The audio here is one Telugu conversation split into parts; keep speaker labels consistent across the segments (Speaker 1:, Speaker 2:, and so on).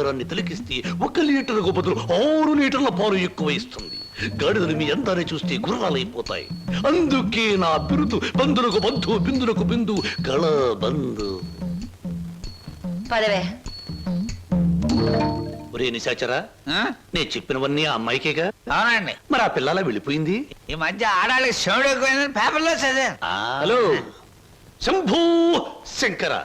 Speaker 1: బంగారాన్ని తిలకిస్తే ఒక లీటర్కు బదులు ఆరు లీటర్ల పాలు ఎక్కువ ఇస్తుంది. గాడిదలు మీ అందాన్ని చూస్తే గుర్రాలైపోతాయి. అందుకే నా బిరుదు బంధులకు బంధు బిందులకు బిందు గళ బంధు.
Speaker 2: పదవే.
Speaker 1: ఒరే నిశాచరా
Speaker 3: ఆ?
Speaker 1: నేను చెప్పినవన్నీ ఆ అమ్మాయికేగా?
Speaker 3: అవునండి.
Speaker 1: మరి ఆ పిల్లలా వెళ్ళిపోయింది?
Speaker 3: ఈ మధ్య ఆడాళ్ళకి శివుడు ఎక్కువైందని పేపర్లో చదివాను.
Speaker 1: హలో. శంభూ శంకర.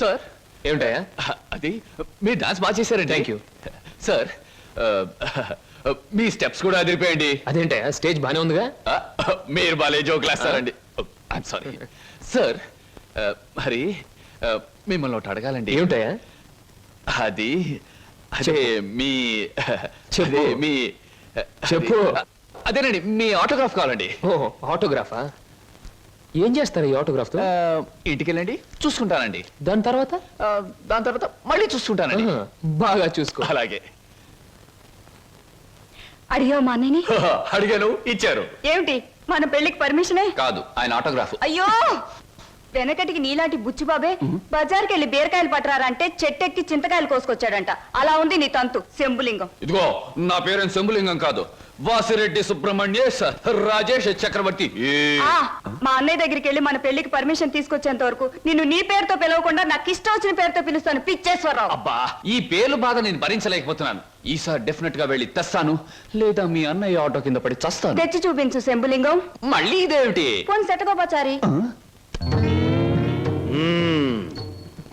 Speaker 4: sir. ఏమిటయా అది మీరు డాన్స్ బాగా చేశారండి. థ్యాంక్ యూ సార్ మీ స్టెప్స్ కూడా అదిరిపోయండి
Speaker 5: అదేంటయ్యా? స్టేజ్ బానే ఉందిగా?
Speaker 4: మీరు బాలే జోకులు వేస్తారండి. ఐమ్ సారీ సార్ మరి మిమ్మల్ని ఒకటి అడగాలండి.
Speaker 5: ఏమిటయ్యా?
Speaker 4: అది అదే మీ. అదే మీ
Speaker 5: చెప్పు.
Speaker 4: అది- అదేనండి మీ ఆటోగ్రాఫ్ కావాలండి.
Speaker 5: ఓ ఆటోగ్రాఫా? ఏం చేస్తారు ఈ ఆటోగ్రాఫ్తో?
Speaker 4: ఆ, ఇంటికి వెళ్ళండి చూసుకుంటానండి.
Speaker 5: దాని తర్వాత?
Speaker 4: ఆ, దాని తర్వాత మళ్ళీ చూసుకుంటానండి.
Speaker 5: ఆహా, బాగా చూసుకో.
Speaker 4: అలాగే.
Speaker 2: అడిగావు మా అన్నయ్యని?
Speaker 4: అడిగాను ఇచ్చారు.
Speaker 2: ఏమిటి? మన పెళ్ళికి పర్మిషనే
Speaker 4: కాదు ఆయన ఆటోగ్రాఫ్
Speaker 2: అయ్యో! వెనకటికి నీలాంటి బుచ్చిబాబే బజార్కి వెళ్ళి బీరకాయలు పట్టరారంటే చెట్టెక్కి చింతకాయలు కోసుకొచ్చాడంట. అలా ఉంది నీ తంతు శంభులింగం.
Speaker 4: ఇదిగో నా పేరు శంభులింగం కాదు. వాసిరెడ్డి సుబ్రహ్మణ్యేశ్ రాజేష్ చక్రవర్తి.
Speaker 2: మా అన్నయ్య దగ్గరికి వెళ్ళి మన పెళ్ళికి పర్మిషన్ తీసుకొచ్చేంత వరకు నిన్ను నీ పేరుతో పిలవకుండా నాకు ఇష్టం వచ్చిన పేరుతో పిలుస్తాను పిచ్చేశ్వరరావు.
Speaker 4: అబ్బా ఈ పేర్లు బాధ నేను భరించలేకపోతున్నాను. ఈసారి డెఫినెట్గా వెళ్ళి తెస్తాను లేదా మీ అన్నయ్య ఆటో కింద పడి చస్తాను.
Speaker 2: తెచ్చి చూపించు శంభులింగం.
Speaker 4: మళ్ళీ ఇదేమిటి?
Speaker 2: పోని సెటగోపచారి.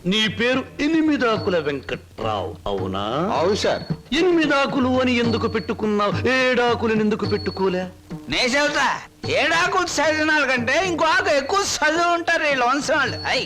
Speaker 1: నీ పేరు ఎనిమిదాకుల వెంకట్రావు అవునా?
Speaker 6: అవును సార్.
Speaker 1: ఎనిమిదాకులు అని ఎందుకు పెట్టుకున్నావు? ఏడాకులను ఎందుకు పెట్టుకోలే?
Speaker 3: నే చెబుతా ఏడాకు చదివిన కంటే ఇంకో ఆకు ఎక్కువ చదువు ఉంటారు ఈ లోన్స్ వాళ్ళు అయ్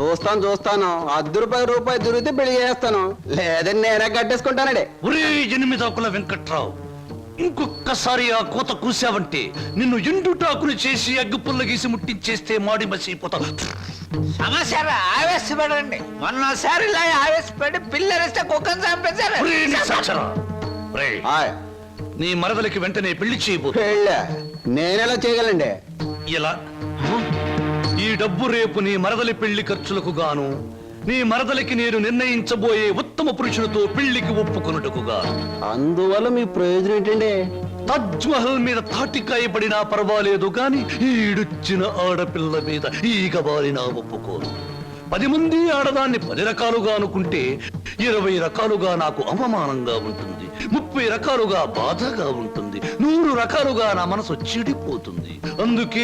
Speaker 6: చూస్తాను చూస్తాను. అర్ధ రూపాయి రూపాయి దొరికితే పెళ్ళి చేస్తాను. లేదని నేనే కట్టేసుకుంటానండి.
Speaker 1: ఒరే ఎనిమిదాకుల వెంకట్రావు ఇంకొక్కసారి ఆ కోత కూసావంటే నిన్ను ఎండుటాకులు చేసి అగ్గిపుల్ల గీసి ముట్టించేస్తే మాడి మసిపోతావు
Speaker 3: సమస్య ఆవేశపడండి. మొన్నసారి ఇలా ఆవేశపడి పిల్లరిస్తే కుక్కను చంపేశారు.
Speaker 1: ఒరే నిశాచరా. ఒరే,
Speaker 6: ఆయ్,
Speaker 1: నీ మరదలికి వెంటనే పెళ్ళి చేయబో
Speaker 6: పెళ్ళా? నేనెలా చేయగలండి?
Speaker 1: ఇలా డబ్బు రేపు నీ మరదలి పెళ్ళి ఖర్చులకు గాను. నీ మరదలికి నేను నిర్ణయించబోయే ఉత్తమ పురుషునితో పెళ్ళికి ఒప్పుకొనుటకు గాను.
Speaker 6: అందువల్ల మీ ప్రయోజనం ఏంటండి?
Speaker 1: తాజ్ మహల్ మీద తాటికాయ పడినా పర్వాలేదు గాని ఈడుచ్చిన ఆడపిల్ల మీద ఈగ బారినా ఒప్పుకోను. పది మంది ఆడదాన్ని పది రకాలుగా అనుకుంటే ఇరవై రకాలుగా నాకు అవమానంగా ఉంటుంది ముప్పై రకాలుగా బాధగా ఉంటుంది నూరు రకాలుగా నా మనసు చెడిపోతుంది. అందుకే